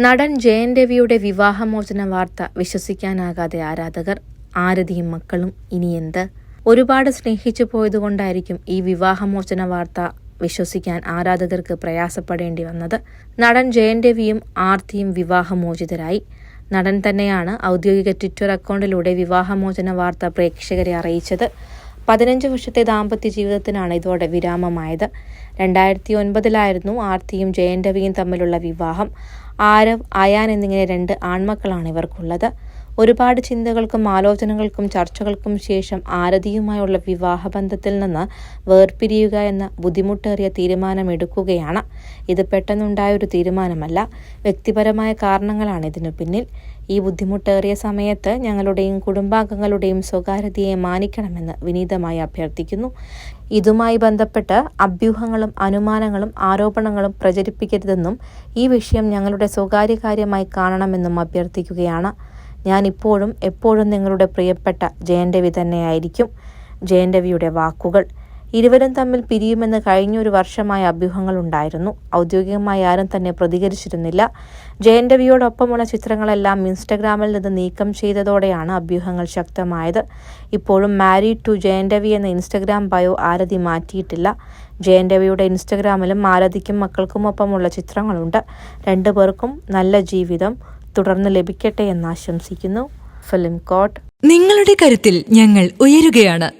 നടൻ ജയൻ രവിയുടെ വിവാഹമോചന വാർത്ത വിശ്വസിക്കാനാകാതെ ആരാധകർ ആരതിയും മക്കളും ഇനി എന്ത്? ഒരുപാട് സ്നേഹിച്ചു പോയതുകൊണ്ടായിരിക്കും ഈ വിവാഹമോചന വാർത്ത വിശ്വസിക്കാൻ ആരാധകർക്ക് പ്രയാസപ്പെടേണ്ടി വന്നത്. നടൻ ജയൻ രവിയും ആർത്തിയും വിവാഹമോചിതരായി. നടൻ തന്നെയാണ് ഔദ്യോഗിക ട്വിറ്റർ അക്കൗണ്ടിലൂടെ വിവാഹമോചന വാർത്ത പ്രേക്ഷകരെ അറിയിച്ചത്. പതിനഞ്ച് വർഷത്തെ ദാമ്പത്യ ജീവിതത്തിനാണ് ഇതോടെ വിരാമമായത്. രണ്ടായിരത്തി ഒൻപതിലായിരുന്നു ആർത്തിയും ജയൻ രവിയും തമ്മിലുള്ള വിവാഹം. ആരവ് അയാൻ എന്നിങ്ങനെ രണ്ട് ആൺമക്കളാണ് ഇവർക്കുള്ളത്. ഒരുപാട് ചിന്തകൾക്കും ആലോചനകൾക്കും ചർച്ചകൾക്കും ശേഷം ആരതിയുമായുള്ള വിവാഹബന്ധത്തിൽ നിന്ന് വേർപിരിയുക എന്ന ബുദ്ധിമുട്ടേറിയ തീരുമാനമെടുക്കുകയാണ്. ഇത് പെട്ടെന്നുണ്ടായ ഒരു തീരുമാനമല്ല. വ്യക്തിപരമായ കാരണങ്ങളാണ് ഇതിനു പിന്നിൽ. ഈ ബുദ്ധിമുട്ടേറിയ സമയത്ത് ഞങ്ങളുടെയും കുടുംബാംഗങ്ങളുടെയും സ്വകാര്യതയെ മാനിക്കണമെന്ന് വിനീതമായി അഭ്യർത്ഥിക്കുന്നു. ഇതുമായി ബന്ധപ്പെട്ട് അഭ്യൂഹങ്ങളും അനുമാനങ്ങളും ആരോപണങ്ങളും പ്രചരിപ്പിക്കരുതെന്നും ഈ വിഷയം ഞങ്ങളുടെ സ്വകാര്യ കാര്യമായി കാണണമെന്നും അഭ്യർത്ഥിക്കുകയാണ്. ഞാൻ ഇപ്പോഴും എപ്പോഴും നിങ്ങളുടെ പ്രിയപ്പെട്ട ജയൻ രവി തന്നെയായിരിക്കും ജയൻ രവിയുടെ വാക്കുകൾ. ഇരുവരും തമ്മിൽ പിരിയുമെന്ന് കഴിഞ്ഞൊരു വർഷമായ അഭ്യൂഹങ്ങളുണ്ടായിരുന്നു ഔദ്യോഗികമായി ആരും തന്നെ പ്രതികരിച്ചിരുന്നില്ല. ജയൻ രവിയോടൊപ്പമുള്ള ചിത്രങ്ങളെല്ലാം ഇൻസ്റ്റഗ്രാമിൽ നിന്ന് നീക്കം ചെയ്തതോടെയാണ് അഭ്യൂഹങ്ങൾ ശക്തമായത്. ഇപ്പോഴും മാരീഡ് ടു ജയൻ രവി എന്ന ഇൻസ്റ്റഗ്രാം ബയോ ആരതി മാറ്റിയിട്ടില്ല. ജയൻ രവിയുടെ ഇൻസ്റ്റഗ്രാമിലും ആരതിക്കും മക്കൾക്കുമൊപ്പമുള്ള ചിത്രങ്ങളുണ്ട്. രണ്ടുപേർക്കും നല്ല ജീവിതം തുടർന്ന് ലഭിക്കട്ടെ എന്ന് ആശംസിക്കുന്നു. ഫിലിം കോട്ട്. നിങ്ങളുടെ കരുത്തിൽ ഞങ്ങൾ ഉയരുകയാണ്.